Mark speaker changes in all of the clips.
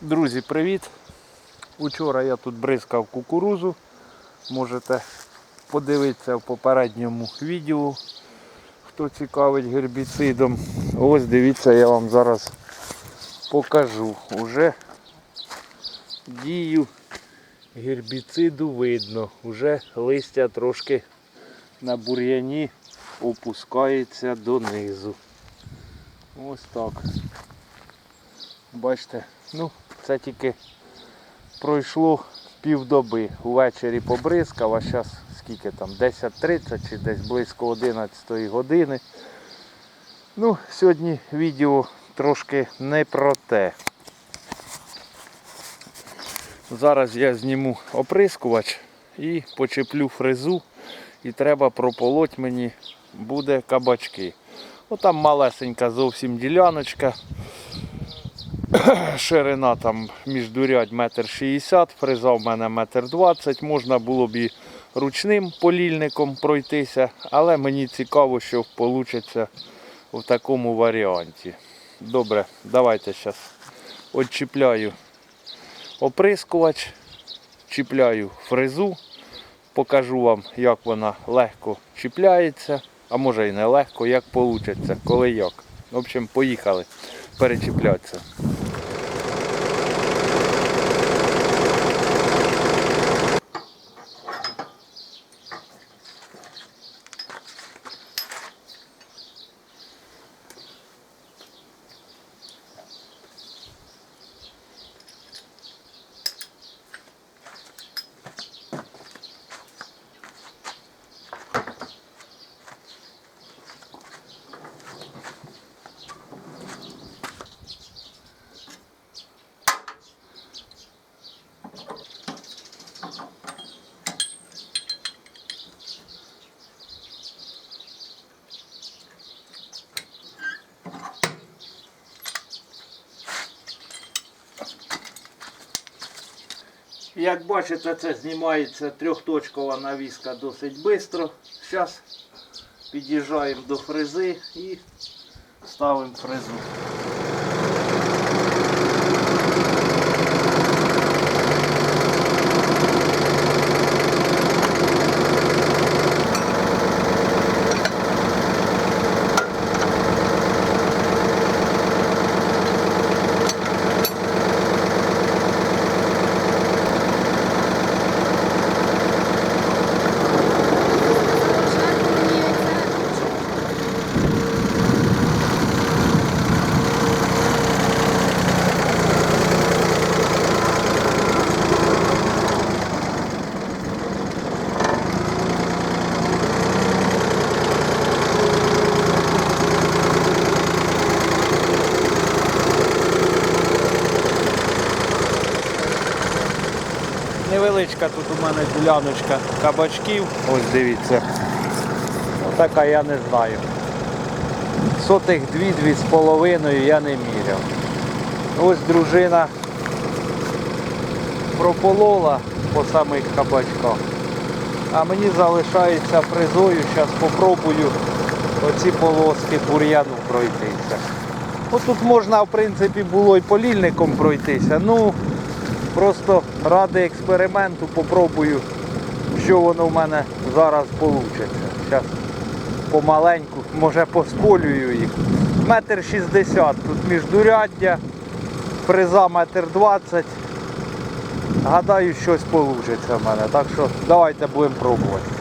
Speaker 1: Друзі, привіт! Учора я тут бризкав кукурузу. Можете подивитися в попередньому відео, хто цікавить гербіцидом. Ось дивіться, я вам зараз покажу. Уже дію гербіциду видно. Уже листя трошки на бур'яні опускається донизу. Ось так. Бачите, ну це тільки пройшло півдоби. Увечері побризкав, а зараз скільки там, 10.30 чи десь близько 11 години. Ну, сьогодні відео трошки не про те. Зараз я зніму оприскувач і почеплю фрезу. І треба прополоть мені буде кабачки. Отам малесенька зовсім діляночка. Ширина там міждурядь метр шістдесят, фреза в мене метр двадцять. Можна було б і ручним полільником пройтися, але мені цікаво, що вийде в такому варіанті. Добре, давайте зараз відчіпляю оприскувач, чіпляю фрезу, покажу вам, як вона легко чіпляється, а може і не легко, як вийде, коли як. В общем, поїхали перечіплятися. Як бачите, це знімається трьохточкова навіска досить швидко. Зараз під'їжджаємо до фрези і ставимо фрезу. Невеличка тут у мене діляночка кабачків. Ось дивіться. Отака я не знаю. Сотих дві-дві з половиною я не міряв. Ось дружина прополола по самих кабачках. А мені залишається фрезою, зараз спробую оці полоски бур'яну пройтися. Ось тут можна, в принципі, було і полільником пройтися. Ну, Просто ради експерименту попробую, що воно в мене зараз вийде. Зараз помаленьку, може посполюю їх. Метр шістдесят тут міждуряддя, фреза метр двадцять. Гадаю, щось вийде в мене. Так що давайте будемо пробувати.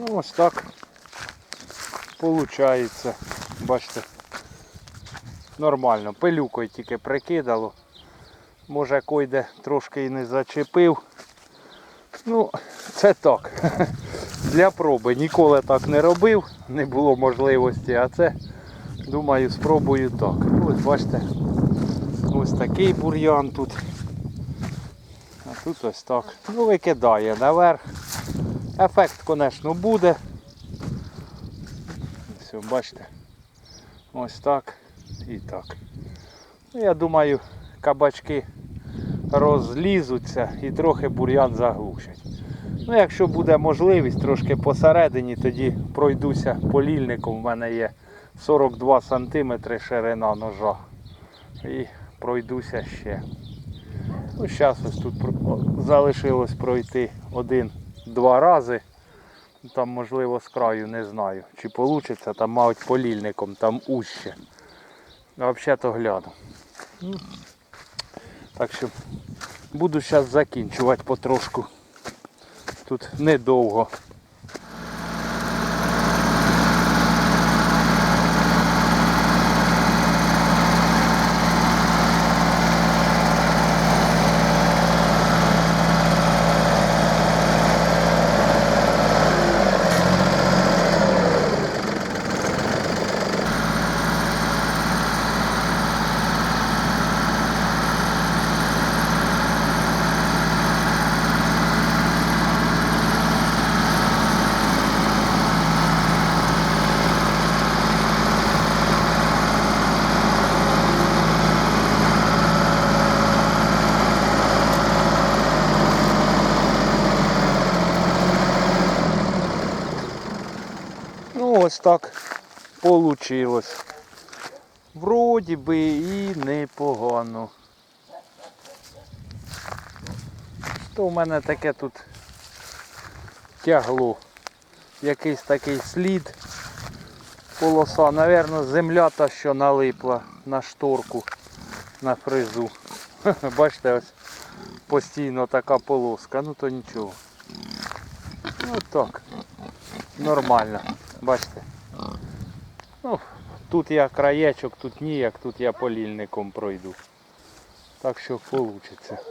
Speaker 1: Ну, ось так. Получається. Бачите. Нормально. Пилюкою тільки прикидало. Може койде трошки і не зачепив. Ну, це так. Для проби. Ніколи так не робив, не було можливості, а це, думаю, спробую так. Ось бачите, ось такий бур'ян тут. А тут ось так. Ну, викидає наверх. Ефект, звісно, буде. Все, бачите. Ось так і так. Ну, я думаю, кабачки розлізуться і трохи бур'ян заглушать. Ну, якщо буде можливість трошки посередині, тоді пройдуся полільником. У мене є 42 см ширина ножа. І пройдуся ще. Ну, зараз ось тут залишилось пройти один-два рази. Там, можливо, з краю не знаю, чи вийде, там, мабуть, полільником, там уще. Взагалі-то гляну. Ну, Так що буду зараз закінчувати потрошку. Тут недовго. Ну ось так получилось. Вроді би і непогано. Що в мене таке тут тягло? Якийсь такий слід. Полоса, Навірно, земля та, що налипла на шторку на фрезу. Бачите, ось постійно така полоска, ну то нічого. Ну так. Нормально. Бачите? Тут я краєчок, тут ніяк, тут я полільником пройду. Так що вийде.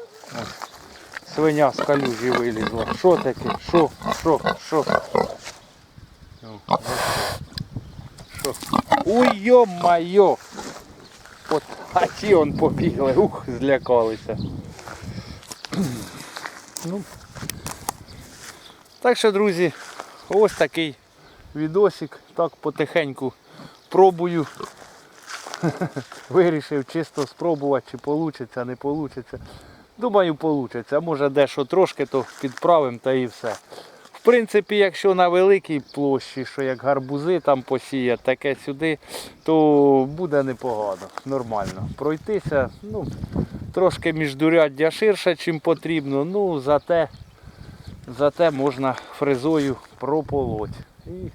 Speaker 1: Свиня з калюжі вилізла. Що таке? Що? Що? Що? Що? Ой, йо-майо! От, а ті он побігли, ух, злякалися. Ну, так що, друзі, ось такий відосик. Так потихеньку пробую. Вирішив чисто спробувати, чи вийде, не вийде. Думаю, вийде. Може дещо трошки, то підправимо та і все. В принципі, якщо на великій площі, що як гарбузи там посіяти, таке сюди, то буде непогано, нормально. Пройтися, ну, трошки міждуряддя ширше, чим потрібно, ну зате, зате можна фрезою прополоть. І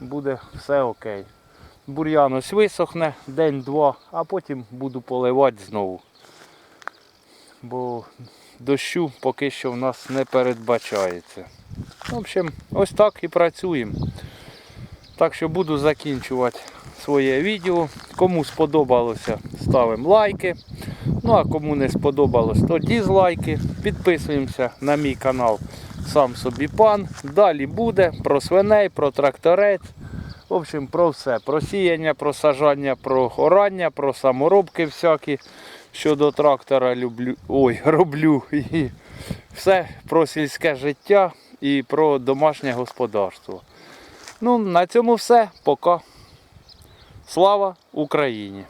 Speaker 1: буде все окей. Бур'ян ось висохне день-два, а потім буду поливати знову. Бо дощу поки що в нас не передбачається. В общем, ось так і працюємо. Так що буду закінчувати своє відео. Кому сподобалося, ставимо лайки. Ну а кому не сподобалось, то дізлайки. Підписуємося на мій канал Сам собі пан. Далі буде про свиней, про тракторець. В общем, про все. Про сіяння, про сажання, про орання, про саморобки всякі. Щодо трактора люблю. Ой, роблю. І все про сільське життя і про домашнє господарство. Ну, на цьому все. Пока. Слава Україні!